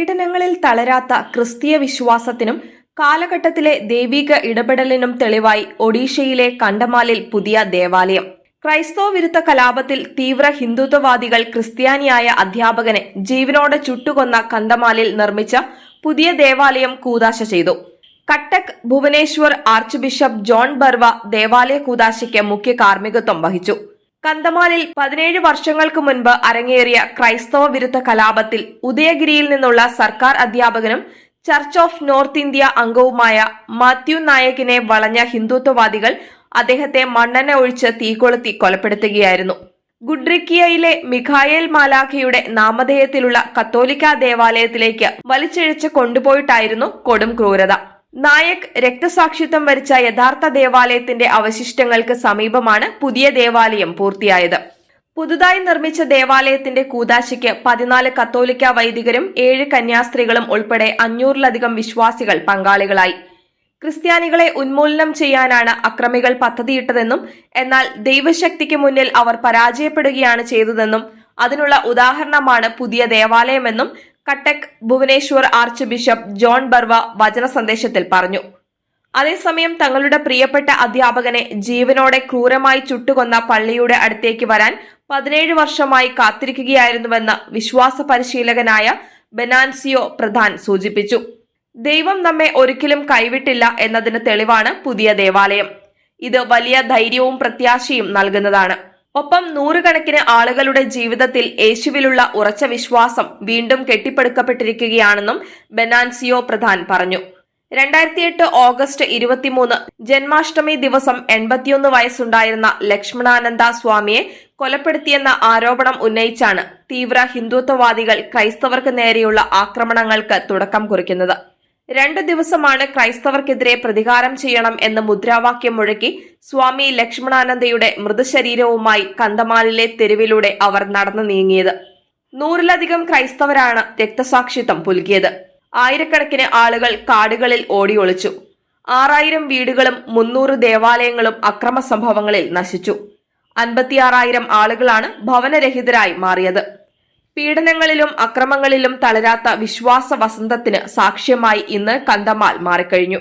പീഡനങ്ങളിൽ തളരാത്ത ക്രിസ്തീയ വിശ്വാസത്തിനും കാലഘട്ടത്തിലെ ദൈവിക ഇടപെടലിനും തെളിവായി ഒഡീഷയിലെ കണ്ടമാലിൽ പുതിയ ദേവാലയം. ക്രൈസ്തവ വിരുദ്ധ കലാപത്തിൽ തീവ്ര ഹിന്ദുത്വവാദികൾ ക്രിസ്ത്യാനിയായ അധ്യാപകനെ ജീവനോടെ ചുട്ടുകൊന്ന കണ്ടമാലിൽ നിർമ്മിച്ച പുതിയ ദേവാലയം കൂതാശ ചെയ്തു. Cuttack Bhubaneswar archbishop John Barwa ദേവാലയ കൂതാശയ്ക്ക് മുഖ്യ കാർമ്മികത്വം വഹിച്ചു. കന്തമാലിൽ പതിനേഴ് വർഷങ്ങൾക്ക് മുൻപ് അരങ്ങേറിയ ക്രൈസ്തവ വിരുദ്ധ കലാപത്തിൽ ഉദയഗിരിയിൽ നിന്നുള്ള സർക്കാർ അധ്യാപകനും ചർച്ച് ഓഫ് നോർത്ത് ഇന്ത്യ അംഗവുമായ മാത്യു നായകിനെ വളഞ്ഞ ഹിന്ദുത്വവാദികൾ അദ്ദേഹത്തെ മണ്ണെണ്ണ ഒഴിച്ച് തീകൊളുത്തി കൊലപ്പെടുത്തുകയായിരുന്നു. ഗുഡ്രിക്കിയയിലെ മിഖായേൽ മാലാഖയുടെ നാമധേയത്തിലുള്ള കത്തോലിക്ക ദേവാലയത്തിലേക്ക് വലിച്ചിഴച്ച് കൊണ്ടുപോയിട്ടായിരുന്നു കൊടും ക്രൂരത. നായക് രക്തസാക്ഷിത്വം വരിച്ച യഥാർത്ഥ ദേവാലയത്തിന്റെ അവശിഷ്ടങ്ങൾക്ക് സമീപമാണ് പുതിയ ദേവാലയം പൂർത്തിയായത്. പുതുതായി നിർമ്മിച്ച ദേവാലയത്തിന്റെ കൂതാശിക്ക് പതിനാല് കത്തോലിക്ക വൈദികരും ഏഴ് കന്യാസ്ത്രീകളും ഉൾപ്പെടെ അഞ്ഞൂറിലധികം വിശ്വാസികൾ പങ്കാളികളായി. ക്രിസ്ത്യാനികളെ ഉന്മൂലനം ചെയ്യാനാണ് അക്രമികൾ പദ്ധതിയിട്ടതെന്നും എന്നാൽ ദൈവശക്തിക്ക് മുന്നിൽ അവർ പരാജയപ്പെടുകയാണ് ചെയ്തതെന്നും അതിനുള്ള ഉദാഹരണമാണ് പുതിയ ദേവാലയമെന്നും Cuttack Bhubaneswar archbishop John Barwa വചന സന്ദേശത്തിൽ പറഞ്ഞു. അതേസമയം തങ്ങളുടെ പ്രിയപ്പെട്ട അധ്യാപകനെ ജീവനോടെ ക്രൂരമായി ചുട്ടുകൊന്ന പള്ളിയുടെ അടുത്തേക്ക് വരാൻ പതിനേഴ് വർഷമായി കാത്തിരിക്കുകയായിരുന്നുവെന്ന് വിശ്വാസ പരിശീലകനായ ബെനാൻസിയോ പ്രധാൻ സൂചിപ്പിച്ചു. ദൈവം നമ്മെ ഒരിക്കലും കൈവിട്ടില്ല എന്നതിന് തെളിവാണ് പുതിയ ദേവാലയം. ഇത് വലിയ ധൈര്യവും പ്രത്യാശയും നൽകുന്നതാണ്. ഒപ്പം നൂറുകണക്കിന് ആളുകളുടെ ജീവിതത്തിൽ യേശുവിലുള്ള ഉറച്ച വിശ്വാസം വീണ്ടും കെട്ടിപ്പടുക്കപ്പെട്ടിരിക്കുകയാണെന്നും ബെനാൻസിയോ പ്രധാൻ പറഞ്ഞു. രണ്ടായിരത്തി എട്ട് ഓഗസ്റ്റ് ഇരുപത്തിമൂന്ന് ജന്മാഷ്ടമി ദിവസം എൺപത്തിയൊന്ന് വയസ്സുണ്ടായിരുന്ന ലക്ഷ്മണാനന്ദ സ്വാമിയെ കൊലപ്പെടുത്തിയെന്ന ആരോപണം ഉന്നയിച്ചാണ് തീവ്ര ഹിന്ദുത്വവാദികൾ ക്രൈസ്തവർക്ക് നേരെയുള്ള ആക്രമണങ്ങൾക്ക് തുടക്കം കുറിക്കുന്നത്. രണ്ട് ദിവസമാണ് ക്രൈസ്തവർക്കെതിരെ പ്രതികാരം ചെയ്യണം എന്ന മുദ്രാവാക്യം മുഴക്കി സ്വാമി ലക്ഷ്മണാനന്ദയുടെ മൃതശരീരവുമായി കന്തമാലിലെ തെരുവിലൂടെ അവർ നടന്നു നീങ്ങിയത്. നൂറിലധികം ക്രൈസ്തവരാണ് രക്തസാക്ഷിത്വം പുൽകിയത്. ആയിരക്കണക്കിന് ആളുകൾ കാടുകളിൽ ഓടിയൊളിച്ചു. ആറായിരം വീടുകളും മുന്നൂറ് ദേവാലയങ്ങളും അക്രമ സംഭവങ്ങളിൽ നശിച്ചു. അൻപത്തിയാറായിരം ആളുകളാണ് ഭവനരഹിതരായി മാറിയത്. പീഡനങ്ങളിലും അക്രമങ്ങളിലും തളരാത്ത വിശ്വാസ വസന്തത്തിന് സാക്ഷ്യമായി ഇന്ന് കന്തമാൽ മാറിക്കഴിഞ്ഞു